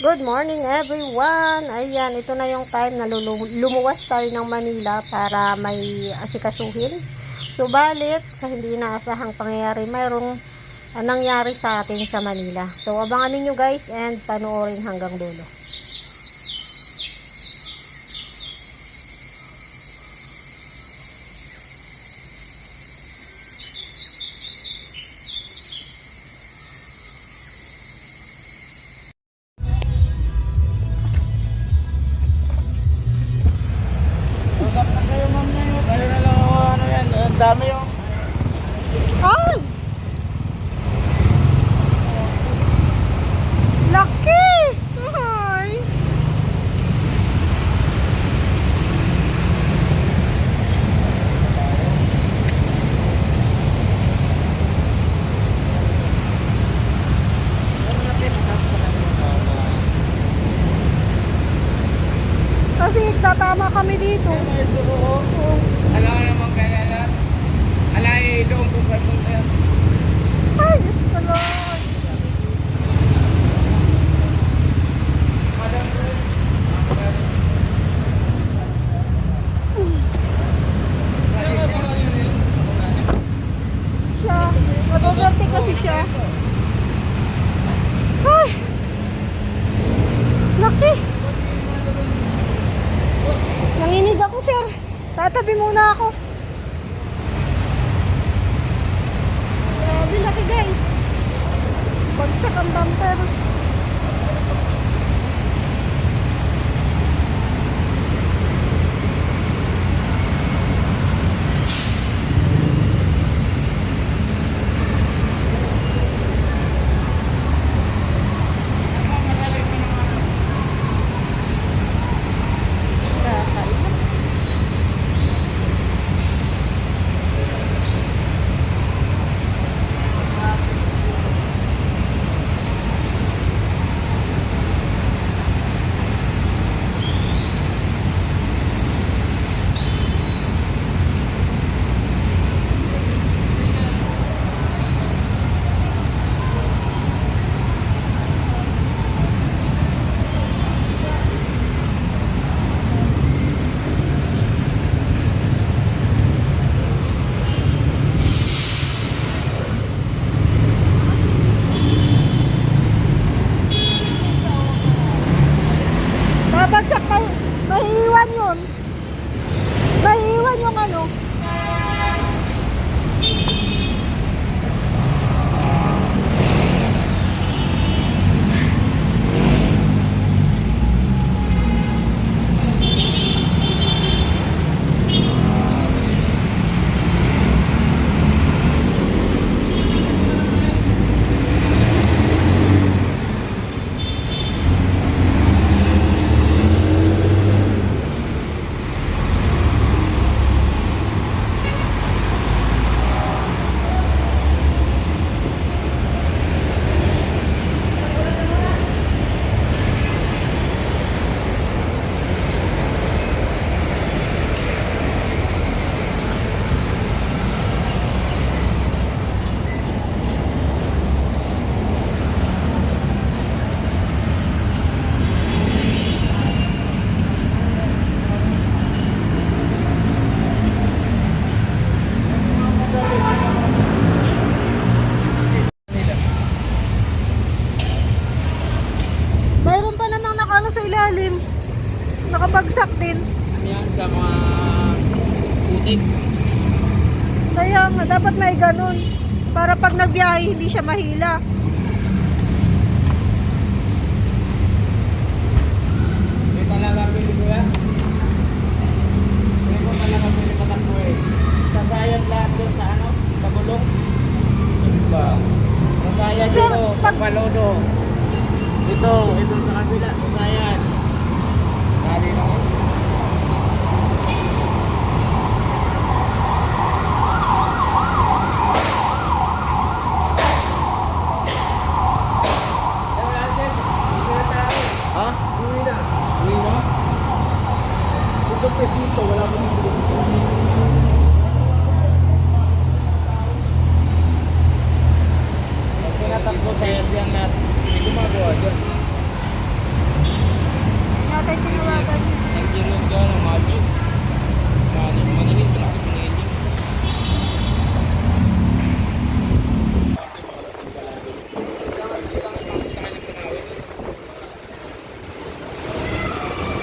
Good morning everyone! Ayan, ito na yung time na lumuwas tayo ng Manila para may asikasuhin. Subalit, sa hindi inaasahang pangyayari, mayroong ah, nangyari sa atin sa Manila. So, abangan ninyo guys and panoorin hanggang dulo. Kasi tatama kami dito. Itsuro ko. Alam ka naman kaya lang. Alay, doon kung kayo punta yan. Ay, Diyos ko Lord. Siya. Mababerte kasi siya. Ay! Laki! Nanginig ako, sir. Tatabi muna ako. Grabe, laki guys. Bagsak ang bumper. Babagsak, may, may iwan yun. May iwan yung ano. Mayroon nakano sa ilalim. Nakabagsak din. Ano yan sa mga putik? Kaya nga, dapat may ganun. Para pag nagbiyahe, hindi siya mahila. Hindi talaga pili ko yan. Hindi ko talaga pili patakbo eh. Sasayad lahat doon sa ano? Sa gulong. Diba? Sasayad Sir, dito. Pag palodo. Ito, ito sa kabila. Sasayad. Dali na Ha? Uwi na. Uwi na? Isang pesito, wala ko Pag tinatakbo sa yan lahat, hindi gumagawa dyan.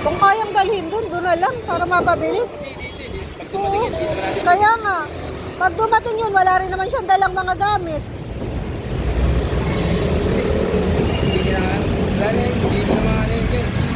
Kung kayang dalhin dun, doon na lang para mapabilis. Oo. Kaya nga, pag dumating yun, wala rin naman siyang dalang mga gamit. Hindi kailangan. Wala na yun. Hindi mo naman ano yun.